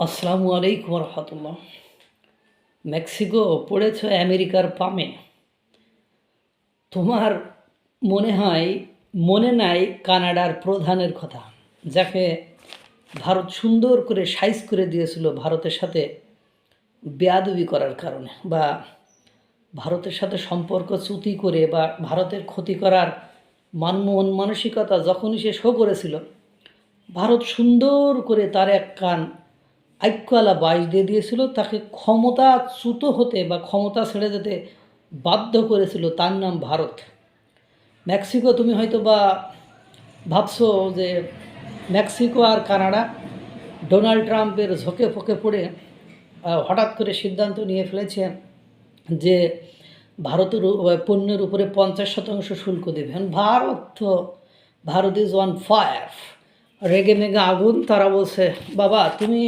আসসালামু আলাইকুম রহমতুল্লাহ মেক্সিকো পড়েছ আমেরিকার পামে। তোমার মনে হয়, মনে নাই কানাডার প্রধানের কথা। যাকে ভারত সুন্দর করে সাইজ করে দিয়েছিল ভারতের সাথে বেয়াদবি করার কারণে বা ভারতের সাথে সম্পর্ক চ্যুতি করে বা ভারতের ক্ষতি করার মান মন মানসিকতা যখনই সে শো করেছিল, ভারত সুন্দর করে তার এক কান আইক্যওয়ালা বাইশ দিয়ে দিয়েছিল, তাকে ক্ষমতাচ্যুত হতে বা ক্ষমতা ছেড়ে যেতে বাধ্য করেছিল তার নাম ভারত। মেক্সিকো, তুমি হয়তো বা ভাবছ যে মেক্সিকো আর কানাডা, ডোনাল্ড ট্রাম্পের ঝোঁকে ফোঁকে পড়ে হঠাৎ করে সিদ্ধান্ত নিয়ে ফেলেছে যে ভারতের পণ্যের উপরে পঞ্চাশ শতাংশ শুল্ক দেবেন। ভারত তো ভারত ইজ ওয়ান ফায়ার রেগে মেগে আগুন, তারা বলছে, বাবা, তুমি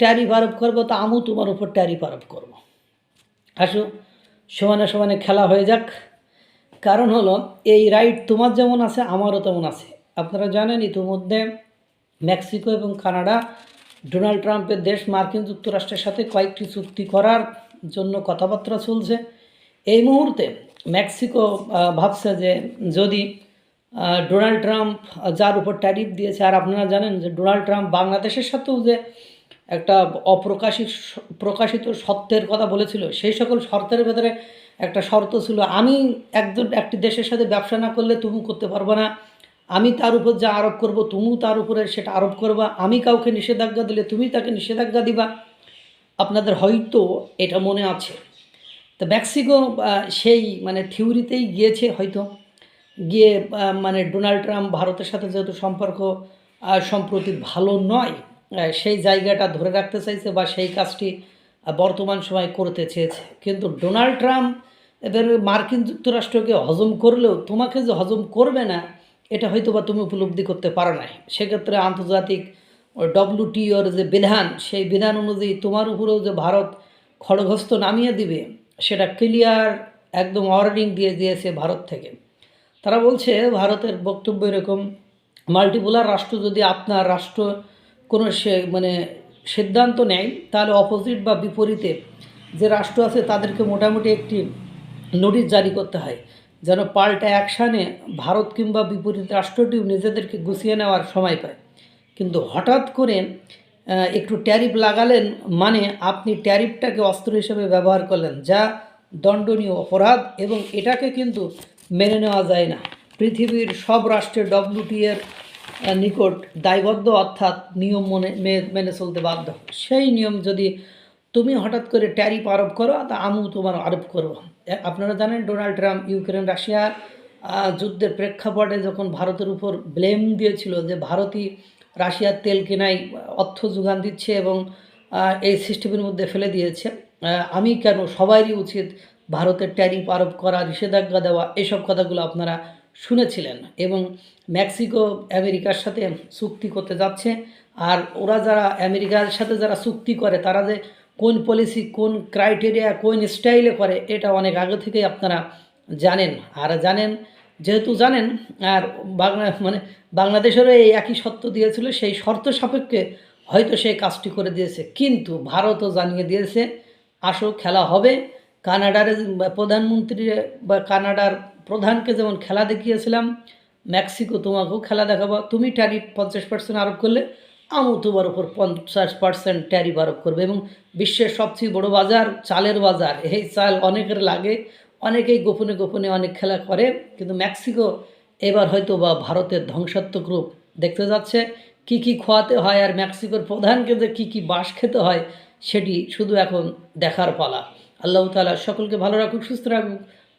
ট্যারিফ আরোপ করব, তো আমিও তোমার উপর ট্যারিফ আরোপ করব। আসো, সমানে সমানে খেলা হয়ে যাক। কারণ হলো, এই রাইট তোমার যেমন আছে, আমারও তেমন আছে। আপনারা জানেন, ইতিমধ্যে মেক্সিকো এবং কানাডা ডোনাল্ড ট্রাম্পের দেশ, মার্কিন যুক্তরাষ্ট্রের সাথে কয়েকটি চুক্তি করার জন্য কথাবার্তা চলছে। এই মুহূর্তে মেক্সিকো ভাবছে যে যদি ডোনাল্ড ট্রাম্প যার উপর ট্যারিফ দিয়েছে, আর আপনারা জানেন যে ডোনাল্ড ট্রাম্প বাংলাদেশের সাথেও যে একটা অপ্রকাশিত প্রকাশিত সত্যের কথা বলেছিল। সেই সকল শর্তের ভেতরে একটা শর্ত ছিল, আমি একজন একটি দেশের সাথে ব্যবসা না করলে তুমি করতে পারবে না। আমি তার উপর যা আরোপ করব তুমিও তার উপরে সেটা আরোপ করবা। আমি কাউকে নিষেধাজ্ঞা দিলে তুমি তাকে নিষেধাজ্ঞা দিবা। আপনাদের হয়তো এটা মনে আছে। তো মেক্সিকো সেই মানে থিওরিতেই গিয়েছে হয়তো। গিয়ে মানে ডোনাল্ড ট্রাম্প ভারতের সাথে যেহেতু সম্পর্ক সম্প্রতি ভালো নয় সেই জায়গাটা ধরে রাখতে চাইছে বা সেই কাজটি বর্তমান সময় করতে চেয়েছে। কিন্তু ডোনাল্ড ট্রাম্প এবার মার্কিন যুক্তরাষ্ট্রকে হজম করলেও তোমাকে যে হজম করবে না, এটা হয়তো বা তুমি উপলব্ধি করতে পারো না সেক্ষেত্রে আন্তর্জাতিক ডব্লিউটিওর যে বিধান, সেই বিধান অনুযায়ী তোমার উপরেও যে ভারত খড়গস্ত নামিয়ে দিবে, সেটা ক্লিয়ার একদম ওয়ার্নিং দিয়ে দিয়েছে ভারত থেকে। তারা বলছে, ভারতের বক্তব্য এরকম, মাল্টিপোলার রাষ্ট্র যদি আপনার রাষ্ট্র কোনো সে মানে সিদ্ধান্ত নেয় তাহলে অপোজিট বা বিপরীতে যে রাষ্ট্র আছে তাদেরকে মোটামুটি একটি নোটিশ জারি করতে হয়। যেন পাল্টা অ্যাকশানে ভারত কিংবা বিপরীত রাষ্ট্রটিও নিজেদেরকে গুছিয়ে নেওয়ার সময় পায়। কিন্তু হঠাৎ করে একটু ট্যারিফ লাগালেন মানে আপনি ট্যারিফটাকে অস্ত্র হিসেবে ব্যবহার করলেন যা দণ্ডনীয় অপরাধ এবং এটাকে কিন্তু মেনে নেওয়া যায় না। পৃথিবীর সব রাষ্ট্রে ডব্লিউটি এর আহ, নিকট দায়বদ্ধ অর্থাৎ নিয়ম মনে মেনে চলতে বাধ্য। সেই নিয়ম যদি তুমি হঠাৎ করে ট্যারিফ আরোপ করো, তা আমিও তোমার আরোপ করব। আপনারা জানেন ডোনাল্ড ট্রাম্প ইউক্রেন রাশিয়া যুদ্ধের প্রেক্ষাপটে যখন ভারতের উপর ব্লেম দিয়েছিল যে ভারতই রাশিয়ার তেল কেনায় অর্থ যোগান দিচ্ছে এবং এই সিস্টেমের মধ্যে ফেলে দিয়েছে আমি কেন সবারই উচিত ভারতের ট্যারিফ আরোপ করা নিষেধাজ্ঞা দেওয়া? এসব কথাগুলো আপনারা শুনেছিলেন এবং মেক্সিকো আমেরিকার সাথে চুক্তি করতে যাচ্ছে। আর ওরা যারা আমেরিকার সাথে যারা চুক্তি করে, তারা যে কোন পলিসি কোন ক্রাইটেরিয়া কোন স্টাইলে করে, এটা অনেক আগে থেকেই আপনারা জানেন। আর জানেন, যেহেতু জানেন, আর বাংলা মানে বাংলাদেশেরও এই একই শর্ত দিয়েছিল, সেই শর্ত সাপেক্ষে হয়তো সেই কাজটি করে দিয়েছে। কিন্তু ভারতও জানিয়ে দিয়েছে, আসো খেলা হবে। কানাডার প্রধানমন্ত্রী বা কানাডার প্রধানকে যেমন খেলা দেখিয়েছিলাম, মেক্সিকো তোমাকেও খেলা দেখাবো। তুমি ট্যারিফ পঞ্চাশ পার্সেন্ট আরোপ করলে, আমিও তোমার উপর পঞ্চাশ পার্সেন্ট ট্যারিফ আরোপ করবে এবং বিশ্বের সবচেয়ে বড় বাজার চালের বাজার। এই চাল অনেকের লাগে, অনেকেই গোপনে গোপনে অনেক খেলা করে, কিন্তু মেক্সিকো এবার হয়তো বা ভারতের ধ্বংসাত্মক রূপ দেখতে যাচ্ছে। কি কি খোয়াতে হয় আর মেক্সিকোর প্রধানকে যে কী কী বাস খেতে হয়, সেটি শুধু এখন দেখার পালা। আল্লাহ তাআলা সকলকে ভালো রাখুক, সুস্থ রাখুক।